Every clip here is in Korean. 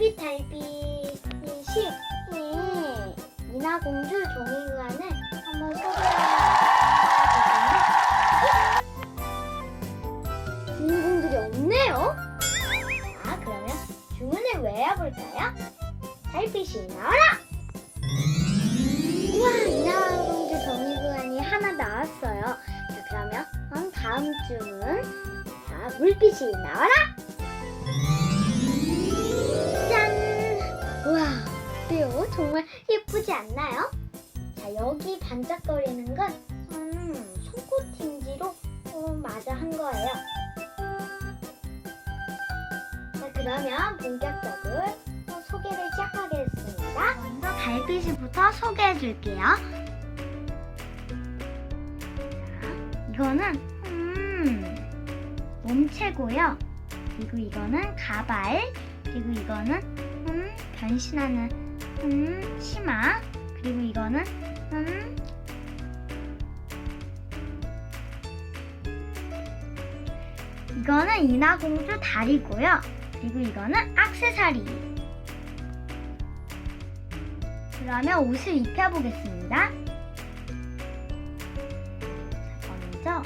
달빛 달빛이 신의 미나공주 종이관을 한번 소개해볼까요? 주인공들이 없네요? 아 그러면 주문을 외워볼까요? 달빛이 나와라! 우와 미나공주 종이관이 하나 나왔어요 자 그러면 다음 주문 자 물빛이 나와라! 않나요? 자, 여기 반짝거리는 건, 음, 속코팅지로 어, 마저 한 거예요. 자, 그러면 본격적으로 어, 소개를 시작하겠습니다. 먼저 달빛이부터 소개해 줄게요. 자, 이거는, 음, 몸체고요. 그리고 이거는 가발, 그리고 이거는, 음, 변신하는, 음, 치마, 그리고 이거는, 음, 이거는 인어공주 다리고요. 그리고 이거는 악세사리. 그러면 옷을 입혀보겠습니다. 자, 먼저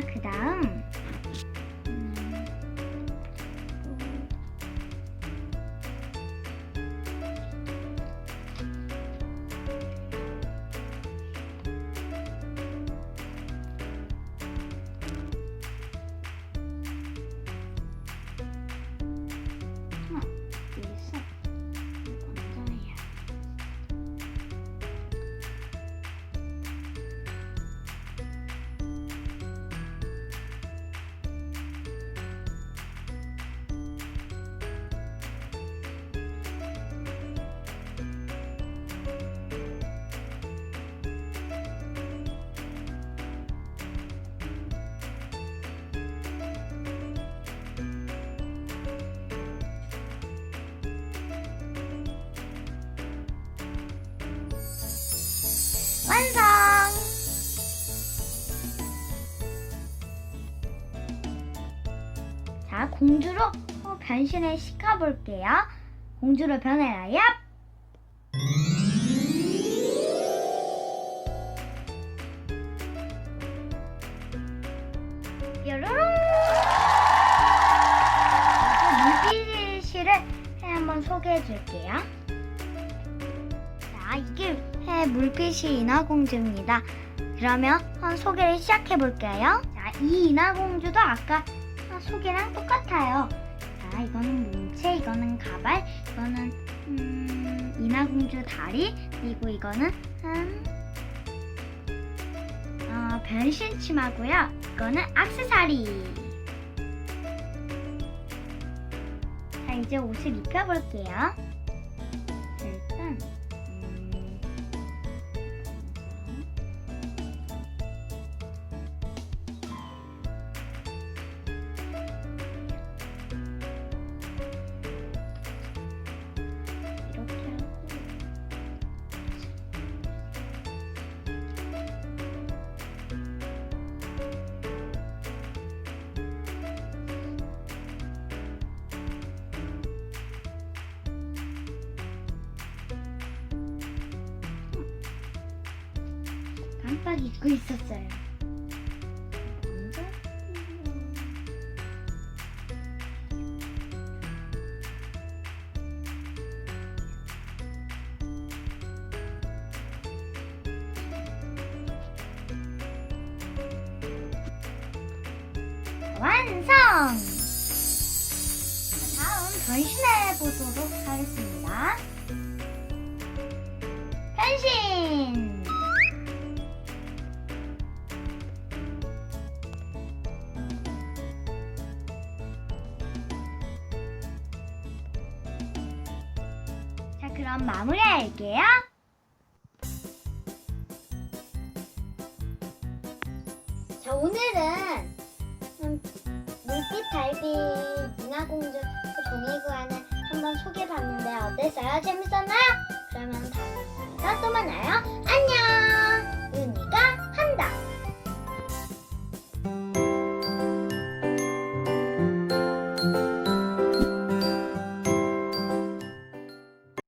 그 다음. 완성! 자, 공주로 어, 변신을 시켜볼게요. 공주로 변해라, 얍! 뾰로롱! 물빛을 한번 소개해 줄게요. 자, 이게 해 물빛이 인어공주입니다. 그러면 어, 소개를 시작해 볼게요. 자, 이 인어공주도 아까 어, 소개랑 똑같아요. 자, 이거는 몸체, 이거는 가발, 이거는 음, 인어공주 다리, 그리고 이거는 음, 어, 변신 치마고요. 이거는 악세사리. 자, 이제 옷을 입혀볼게요. 깜빡 잊고 있었어요. 완성! 자, 다음 변신해 보도록 하겠습니다. 변신! 그럼 마무리할게요. 자, 오늘은 음, 물빛 달빛 인어공주 그 종이구안을 한번 소개해봤는데 어땠어요? 재밌었나요? 그러면 다음 영상에서 또 만나요. 안녕!